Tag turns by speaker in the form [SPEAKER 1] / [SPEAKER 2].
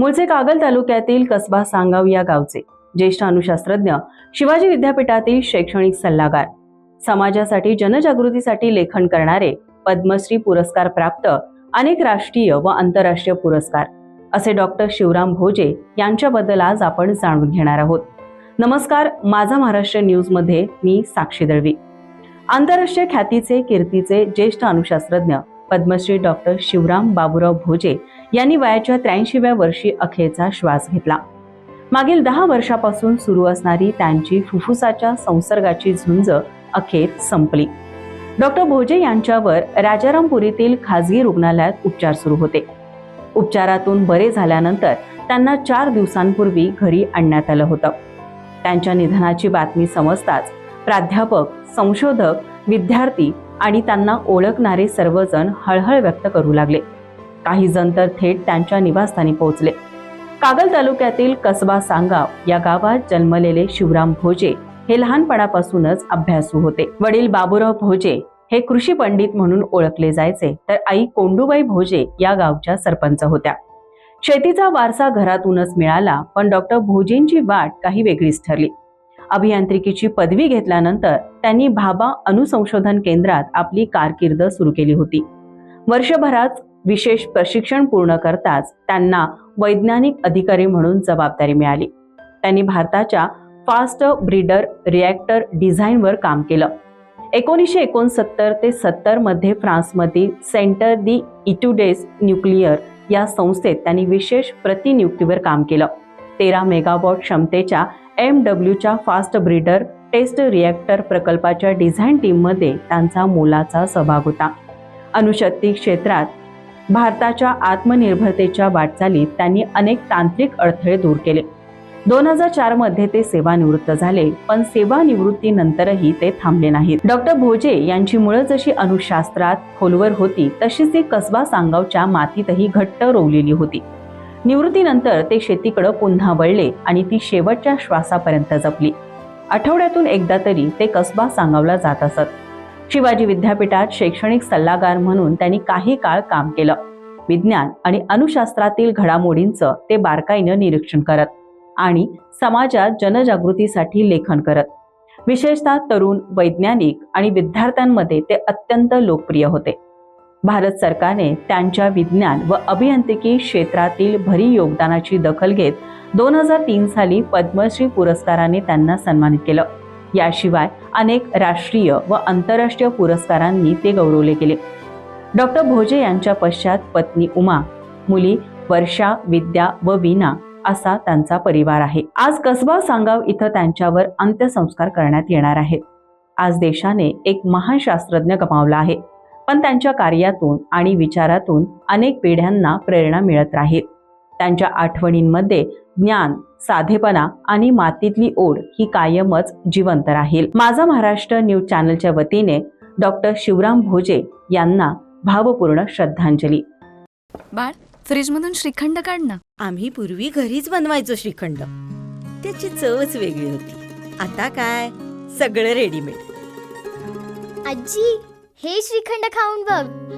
[SPEAKER 1] मूळचे कागल तालुक्यातील कसबा सांगाव या गावचे. ज्येष्ठ अनुशास्त्रज्ञ शिवाजी विद्यापीठातील शैक्षणिक सल्लागार. समाजासाठी जनजागृतीसाठी लेखन करणारे पद्मश्री पुरस्कार प्राप्त अनेक राष्ट्रीय व आंतरराष्ट्रीय पुरस्कार. असे डॉक्टर शिवराम भोजे यांच्याबद्दल आज आपण जाणून घेणार आहोत. नमस्कार माझा महाराष्ट्र न्यूजमध्ये मी साक्षी दळवी. आंतरराष्ट्रीय ख्यातीचे कीर्तीचे ज्येष्ठ अनुशास्त्रज्ञ पद्मश्री डॉक्टर शिवराम बाबुराव भोजे यांनी वयाच्या त्र्याऐंशीव्या वर्षी अखेरचा श्वास घेतला. मागील दहा वर्षापासून सुरू असणारी त्यांची फुफ्फुसाच्या संसर्गाची झुंज अखेर संपली. डॉक्टर भोजे यांच्यावर राजारामपुरीतील खासगी रुग्णालयात उपचार सुरू होते. उपचारातून बरे झाल्यानंतर त्यांना चार दिवसांपूर्वी घरी आणण्यात आलं होतं. त्यांच्या निधनाची बातमी समजताच प्राध्यापक संशोधक विद्यार्थी आणि त्यांना ओळखणारे सर्वजण हळहळ व्यक्त करू लागले. काही जण तर थेट त्यांच्या निवासस्थानी पोहोचले. कागल तालुक्यातील कसबा सांगाव या गावात जन्मलेले शिवराम भोजे हे लहानपणापासूनच अभ्यासू होते. वडील बाबूराव भोजे हे कृषी पंडित म्हणून ओळखले जायचे तर आई कोंडूबाई भोजे या गावच्या सरपंच होत्या. शेतीचा वारसा घरातूनच मिळाला पण डॉक्टर भोजेंची वाट काही वेगळीच ठरली. अभियांत्रिकीची पदवी घेतल्यानंतर त्यांनी भाबा अणुसंशोधन केंद्रात आपली कारकीर्द सुरू केली होती. वर्षभरात विशेष प्रशिक्षण पूर्ण करताच त्यांना वैज्ञानिक अधिकारी म्हणून जबाबदारी मिळाली. त्यांनी भारताच्या फास्ट ब्रीडर रिॲक्टर डिझाईनवर काम केलं. एकोणीसशे एकोणसत्तर ते सत्तरमध्ये फ्रान्समधील सेंटर दी इटुडेस न्यूक्लिअर या संस्थेत त्यांनी विशेष प्रतिनियुक्तीवर काम केलं. तेरा मेगावॉट क्षमतेच्या एम डब्ल्यूच्या फास्ट ब्रीडर टेस्ट रिॲक्टर प्रकल्पाच्या डिझाईन टीममध्ये त्यांचा मोलाचा सहभाग होता. अणुशक्ती क्षेत्रात भारताच्या आत्मनिर्भरतेच्या वाटचालीत त्यांनी अनेक तांत्रिक अडथळे दूर केले. दोन हजार चारमध्ये ते सेवानिवृत्त झाले पण सेवानिवृत्तीनंतरही ते थांबले नाहीत. डॉक्टर भोजे यांची मुळं जशी अनुशास्त्रात खोलवर होती तशीच ती कसबा सांगावच्या मातीतही घट्ट रोवलेली होती. निवृत्तीनंतर ते शेतीकडे पुन्हा वळले आणि ती शेवटच्या श्वासापर्यंत जपली. आठवड्यातून एकदा तरी ते कसबा सांगावला जात असत. शिवाजी विद्यापीठात शैक्षणिक सल्लागार म्हणून त्यांनी काही काळ काम केलं. विज्ञान आणि अणुशास्त्रातील घडामोडींचं ते बारकाईनं निरीक्षण करत आणि समाजात जनजागृतीसाठी लेखन करत. विशेषतः तरुण वैज्ञानिक आणि विद्यार्थ्यांमध्ये ते अत्यंत लोकप्रिय होते. भारत सरकारने त्यांच्या विज्ञान व अभियांत्रिकी क्षेत्रातील भरी योगदानाची दखल घेत दोन हजार तीन साली पद्मश्री पुरस्काराने त्यांना सन्मानित केलं. याशिवाय अनेक राष्ट्रीय व आंतरराष्ट्रीय पुरस्कारांनी ते गौरवले गेले. डॉक्टर भोजे यांच्या पश्चात पत्नी उमा मुली वर्षा विद्या व वीणा असा त्यांचा परिवार आहे. आज कसबा सांगाव इथं त्यांच्यावर अंत्यसंस्कार करण्यात येणार आहेत. आज देशाने एक महान शास्त्रज्ञ गमावला आहे. पण त्यांच्या कार्यातून आणि विचारातून अनेक पिढ्यांना प्रेरणा मिळत राहील. त्यांच्या आठवणींमध्ये ज्ञान साधेपणा आणि मातीतली ओढ ही कायमच जिवंत राहील. माझा महाराष्ट्र न्यूज चॅनलच्या वतीने डॉक्टर शिवराम भोजे यांना भावपूर्ण श्रद्धांजली.
[SPEAKER 2] बाळ फ्रीजमधून श्रीखंड काढ ना.
[SPEAKER 3] आम्ही पूर्वी घरीच बनवायचो श्रीखंड. त्याची चवच वेगळी होती. आता काय? सगळं रेडीमेड
[SPEAKER 4] आजी हे श्रीखंड खाऊन बघ.